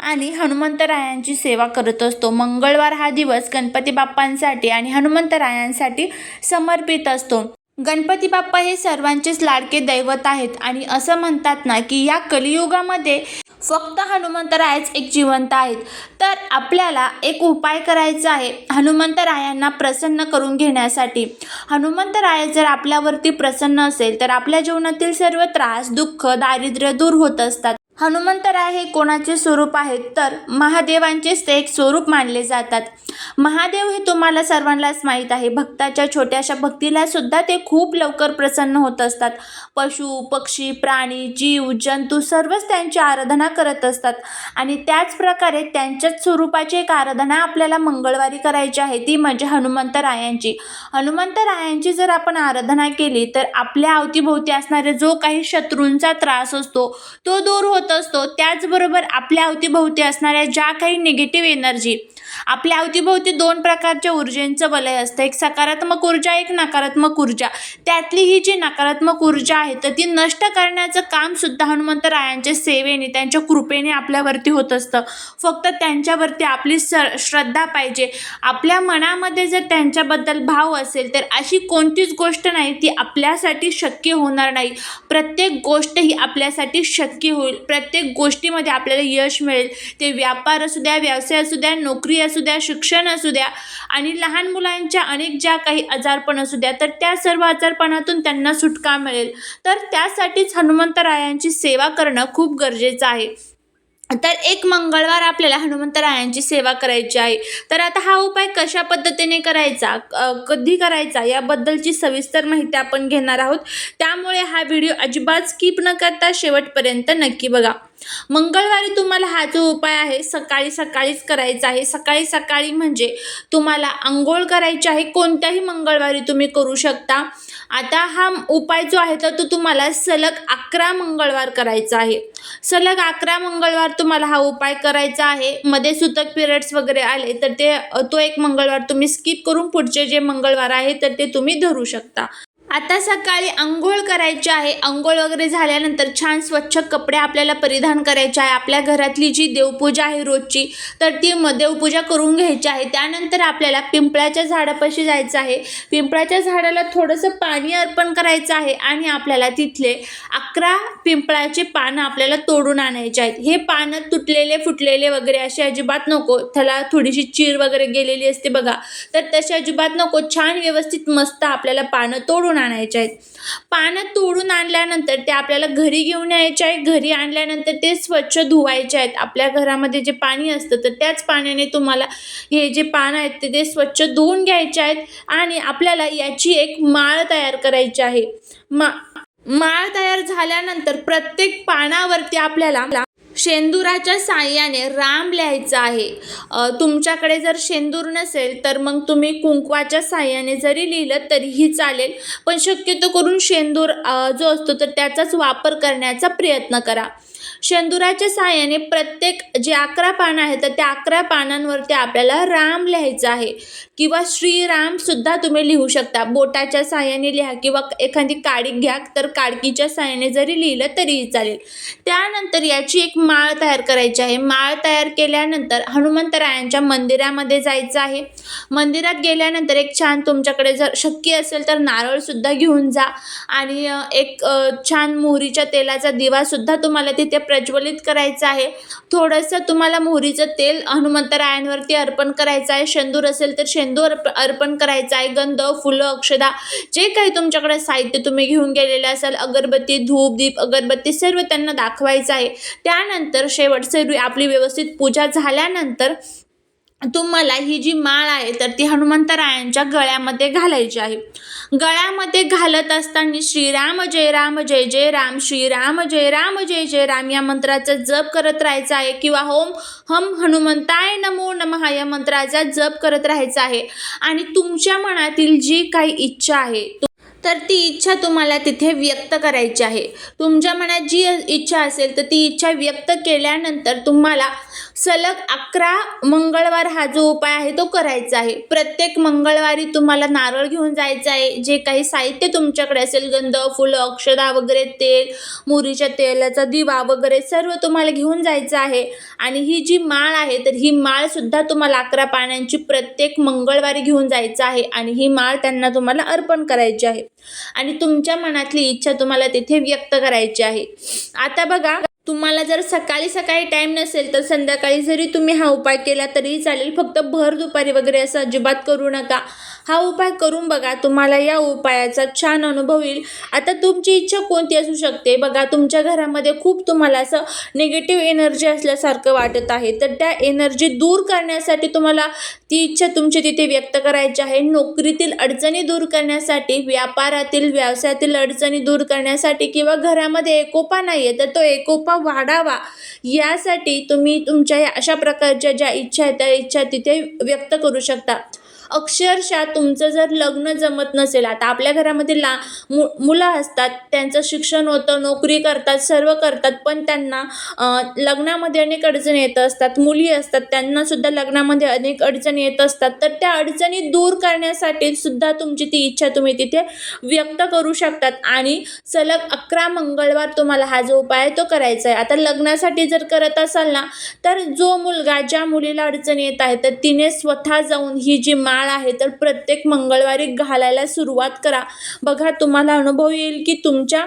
आणि हनुमंतरायांची सेवा करत असतो. मंगळवार हा दिवस गणपती बाप्पांसाठी आणि हनुमंतरायांसाठी समर्पित असतो. गणपती बाप्पा हे सर्वांचेच लाडके दैवत आहेत आणि असं म्हणतात ना की या कलियुगामध्ये फक्त हनुमंतरायच एक जिवंत आहेत. तर आपल्याला एक उपाय करायचा आहे हनुमंतरायांना प्रसन्न करून घेण्यासाठी. हनुमंतराय जर आपल्यावरती प्रसन्न असेल तर आपल्या जीवनातील सर्व त्रास दुःख दारिद्र्य दूर होत असतात. हनुमंतराय हे कोणाचे स्वरूप आहेत? तर महादेवांचेच ते एक स्वरूप मानले जातात. महादेव हे तुम्हाला सर्वांनाच माहीत आहे. भक्ताच्या छोट्याशा भक्तीला सुद्धा ते खूप लवकर प्रसन्न होत असतात. पशु पक्षी प्राणी जीव जंतू सर्वच त्यांची आराधना करत असतात. आणि त्याच प्रकारे त्यांच्याच स्वरूपाची एक आराधना आपल्याला मंगळवारी करायची आहे ती म्हणजे हनुमंतरायांची हनुमंतरायांची जर आपण आराधना केली तर आपल्या अवतीभोवती असणारे जो काही शत्रूंचा त्रास असतो तो दूर होत असतो त्याचबरोबर आपल्या अवतीभोवती असणाऱ्या ज्या काही निगेटिव्ह एनर्जी आपल्या अवतीभोवती दोन प्रकारच्या ऊर्जेंचं वलय असतं. एक सकारात्मक ऊर्जा एक नकारात्मक ऊर्जा. त्यातली ही जी नकारात्मक ऊर्जा आहे तर ती नष्ट करण्याचं काम सुद्धा हनुमंतरायांच्या सेवेने त्यांच्या कृपेने आपल्यावरती होत असतं. फक्त त्यांच्यावरती आपली स श्रद्धा पाहिजे. आपल्या मनामध्ये जर त्यांच्याबद्दल भाव असेल तर अशी कोणतीच गोष्ट नाही ती आपल्यासाठी शक्य होणार नाही. प्रत्येक गोष्ट ही आपल्यासाठी शक्य होईल. प्र प्रत्येक गोष्टीमध्ये आपल्याला यश मिळेल. ते व्यापार असू द्या व्यवसाय असू द्या नोकरी असू द्या शिक्षण असू द्या आणि लहान मुलांच्या अनेक ज्या काही आजारपण असू द्या तर त्या सर्व आजारपणातून त्यांना सुटका मिळेल. तर त्यासाठीच हनुमंतरायांची सेवा करणं खूप गरजेचं आहे. तर एक मंगळवार आपल्याला हनुमंतरायांची सेवा करायची आहे. तर आता हा उपाय कशा पद्धतीने करायचा कधी करायचा याबद्दलची सविस्तर माहिती आपण घेणार आहोत. त्यामुळे हा व्हिडिओ अजिबात स्किप न करता शेवटपर्यंत नक्की बघा. मंगळवारी तुम्हाला हा जो उपाय आहे सकाळी सकाळीच करायचा आहे. सकाळी सकाळी म्हणजे तुम्हाला आंघोळ करायची आहे. कोणत्याही मंगळवारी तुम्ही करू शकता. आता हा उपाय जो आहे तर तो तुम्हाला सलग अकरा मंगळवार करायचा आहे. सलग अकरा मंगळवार तुम्हाला हा उपाय करायचा आहे. मध्ये सुतक पिरियड्स वगैरे आले तर ते तो एक मंगळवार तुम्ही स्किप करून पुढचे जे मंगळवार आहे तर ते तुम्ही धरू शकता. आता सकाळी आंघोळ करायची आहे. आंघोळ वगैरे झाल्यानंतर छान स्वच्छ कपडे आपल्याला परिधान करायचे आहे. आपल्या घरातली जी देवपूजा आहे रोजची तर ती म देवपूजा करून घ्यायची आहे. त्यानंतर आपल्याला पिंपळाच्या झाडापाशी जायचं आहे. पिंपळाच्या झाडाला थोडंसं पाणी अर्पण करायचं आहे आणि आपल्याला तिथले अकरा पिंपळाचे पानं आपल्याला तोडून आणायचे आहेत. हे पानं तुटलेले फुटलेले वगैरे असे अजिबात नको. त्याला थोडीशी चीर वगैरे गेलेली असते बघा. तर तसे अजिबात नको. छान व्यवस्थित मस्त आपल्याला पानं तोडून आणायचे आहेत. पानं तोडून आणल्यानंतर ते आपल्याला घरी घेऊन यायचे आहे घरी आणल्यानंतर ते स्वच्छ धुवायचे आहेत. आपल्या घरामध्ये जे पाणी असतं तर त्याच पाण्याने तुम्हाला हे जे पानं आहेत ते ते स्वच्छ धुवून घ्यायचे आहेत आणि आपल्याला याची एक माळ तयार करायची आहे. मा माळ तयार झाल्यानंतर प्रत्येक पानावरती आपल्याला शेंदुराच्या साह्याने राम लिहायचं आहे. तुमच्याकडे जर शेंदूर नसेल तर मग तुम्ही कुंकवाच्या साह्याने जरी लिहिलं तरीही चालेल. पण शक्यतो करून शेंदूर जो असतो तर त्याचाच वापर करण्याचा प्रयत्न करा. शेंदुराच्या सहाय्याने प्रत्येक जे अकरा पानं आहेत तर त्या अकरा पानांवरती आपल्याला राम लिहायचं आहे. किंवा श्रीरामसुद्धा तुम्ही लिहू शकता. बोटाच्या सहाय्याने लिहा किंवा एखादी काडीक घ्या तर काडकीच्या सहाय्याने जरी लिहिलं तरीही चालेल. त्यानंतर याची एक माळ तयार करायची आहे. माळ तयार केल्यानंतर हनुमंतरायांच्या मंदिरामध्ये जायचं आहे. मंदिरात गेल्यानंतर एक छान तुमच्याकडे जर शक्य असेल तर नारळसुद्धा घेऊन जा. आणि एक छान मोहरीच्या तेलाचा दिवासुद्धा तुम्हाला तिथे प्रज्वलित करायचं आहे. थोडंसं तुम्हाला मोहरीचं तेल हनुमंतरायांवरती अर्पण करायचं आहे. शेंदूर असेल तर शेंदूर अर्प अर्पण करायचं आहे. गंध फुलं अक्षदा जे काही तुमच्याकडे साहित्य तुम्ही घेऊन गेलेले असाल अगरबत्ती धूप दीप अगरबत्ती सर्व त्यांना दाखवायचं आहे. त्यानंतर शेवटचे आपली व्यवस्थित पूजा झाल्यानंतर तुम्हाला ही जी माळ आहे तर ती हनुमंतरायांच्या गळ्यामध्ये घालायची आहे. गळ्यामध्ये घालत असताना श्रीराम जय राम जय जय राम श्रीराम जय राम जय जय राम या मंत्राचा जप करत राहायचा आहे किंवा होम हम हनुमंताय नमो नमः या मंत्राचा जप करत राहायचा आहे. आणि तुमच्या मनातील जी काही इच्छा आहे तर ती इच्छा तुम्हाला तिथे व्यक्त करायची आहे. तुमच्या मनात जी इच्छा असेल तर ती इच्छा व्यक्त केल्यानंतर तुम्हाला सलग अकरा मंगळवार हा जो उपाय आहे तो करायचा आहे. प्रत्येक मंगळवारी तुम्हाला नारळ घेऊन जायचं आहे. जे काही साहित्य तुमच्याकडे असेल गंध फुलं अक्षदा वगैरे तेल मोहरीच्या तेलाचा दिवा वगैरे सर्व तुम्हाला घेऊन जायचं आहे. आणि ही जी माळ आहे तर ही माळसुद्धा तुम्हाला अकरा पाण्यांची प्रत्येक मंगळवारी घेऊन जायचं आहे. आणि ही माळ त्यांना तुम्हाला अर्पण करायची आहे. आणि तुमच्या मनातली इच्छा तुम्हाला तिथे व्यक्त करायची आहे. आता बघा तुम्हाला जर सकाळी सकाळी टाईम नसेल तर संध्याकाळी जरी तुम्ही हा उपाय केला तरीही चालेल. फक्त भर दुपारी वगैरे असं अजिबात करू नका. हा उपाय करून बघा तुम्हाला या उपायाचा छान अनुभव येईल. आता तुमची इच्छा कोणती असू शकते? बघा तुमच्या घरामध्ये खूप तुम्हाला असं निगेटिव्ह एनर्जी असल्यासारखं वाटत आहे. तर त्या एनर्जी दूर करण्यासाठी तुम्हाला ती इच्छा तुमची तिथे व्यक्त करायची आहे. नोकरीतील अडचणी दूर करण्यासाठी व्यापारातील व्यवसायातील अडचणी दूर करण्यासाठी किंवा घरामध्ये एकोपा नाही आहे तर तो एकोपा वाढावा. यासाठी तुम्ही तुमच्या या अशा प्रकारच्या ज्या इच्छा आहेत त्या इच्छा तिथे व्यक्त करू शकता. अक्षरशः तुमचं जर लग्न जमत नसेल आता आपल्या घरामध्ये ला मु मुलं असतात त्यांचं शिक्षण होतं नोकरी करतात सर्व करतात पण त्यांना लग्नामध्ये अनेक अडचणी येत असतात मुली असतात त्यांनासुद्धा लग्नामध्ये अनेक अडचणी येत असतात तर त्या अडचणी दूर करण्यासाठी सुद्धा तुमची ती इच्छा तुम्ही तिथे व्यक्त करू शकतात. आणि सलग अकरा मंगळवार तुम्हाला हा जो उपाय आहे तो करायचा आहे. आता लग्नासाठी जर करत असाल ना तर जो मुलगा ज्या मुलीला अडचणी येत आहे तर तिने स्वतः जाऊन ही जी माळ आहे तर प्रत्येक मंगळवारी घालायला सुरुवात करा. बघा तुम्हाला अनुभव येईल की तुमच्या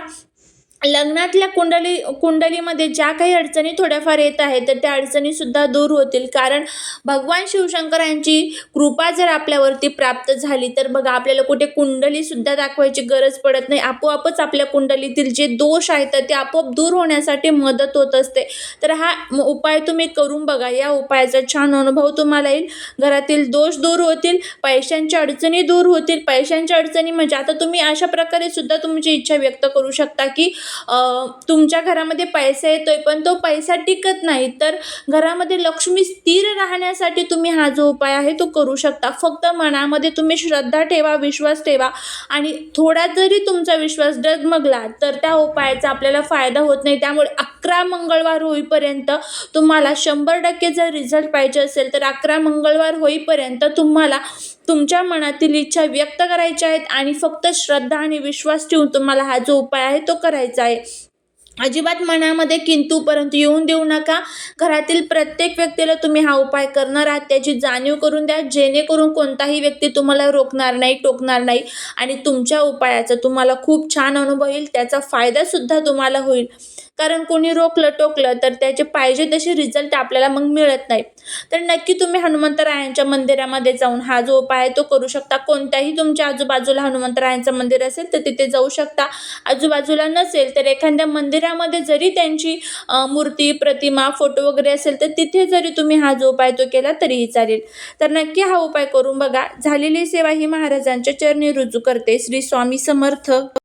लग्नातल्या कुंडली कुंडलीमध्ये ज्या काही अडचणी थोड्याफार येत आहेत तर त्या अडचणीसुद्धा दूर होतील. कारण भगवान शिवशंकरांची कृपा जर आपल्यावरती प्राप्त झाली तर बघा आपल्याला कुठे कुंडलीसुद्धा दाखवायची गरज पडत नाही. आपोआपच आपल्या कुंडलीतील जे दोष आहेत तर ते आपोआप दूर होण्यासाठी मदत होत असते. तर हा उपाय तुम्ही करून बघा. या उपायाचा छान अनुभव तुम्हाला येईल. घरातील दोष दूर होतील पैशांच्या अडचणी दूर होतील. पैशांच्या अडचणी म्हणजे आता तुम्ही अशा प्रकारे सुद्धा तुमची इच्छा व्यक्त करू शकता की तुमच्या घरामध्ये पैसा आहे पण तो पैसा टिकत नाही. तर घरामध्ये लक्ष्मी स्थिर राहण्यासाठी तुम्ही हा जो उपाय आहे तो करू शकता. फक्त मनामध्ये तुम्ही श्रद्धा ठेवा विश्वास ठेवा आणि थोडा जरी तुमचा विश्वास डगमगला तर त्या उपायाचा आपल्याला फायदा होत नाही. त्यामुळे अकरा मंगळवार होईपर्यंत तुम्हाला शंभर टक्के जर रिझल्ट पाहिजे असेल तर अकरा मंगळवार होईपर्यंत तुम्हाला तुमच्या मनातील इच्छा व्यक्त करायच्या आहेत आणि फक्त श्रद्धा आणि विश्वास ठेवून तुम्हाला हा जो उपाय आहे तो करायचा आहे. अजिबात मनामध्ये किंतू परंतु येऊन देऊ नका. घरातील प्रत्येक व्यक्तीला तुम्ही हा उपाय करणार आहात. त्याची जाणीव करून द्या. जेणेकरून कोणताही व्यक्ती तुम्हाला रोखणार नाही टोकणार नाही आणि तुमच्या उपायाचा तुम्हाला खूप छान अनुभव येईल. त्याचा फायदासुद्धा तुम्हाला होईल. कारण कोणी रोखलं टोकलं तर त्याचे पाहिजे तसे रिझल्ट आपल्याला मग मिळत नाही. तर नक्की तुम्ही हनुमंतरायांच्या मंदिरामध्ये जाऊन हा जो उपाय आहे तो करू शकता. कोणत्याही तुमच्या आजूबाजूला हनुमंतरायांचं मंदिर असेल तर तिथे जाऊ शकता. आजूबाजूला नसेल तर एखाद्या मंदिरामध्ये जरी त्यांची मूर्ती प्रतिमा फोटो वगैरे असेल तर तिथे जरी तुम्ही हा जो उपाय तो केला तरीही चालेल. तर नक्की हा उपाय करून बघा. झालेली सेवा ही महाराजांच्या चरणी रुजू करते. श्री स्वामी समर्थ.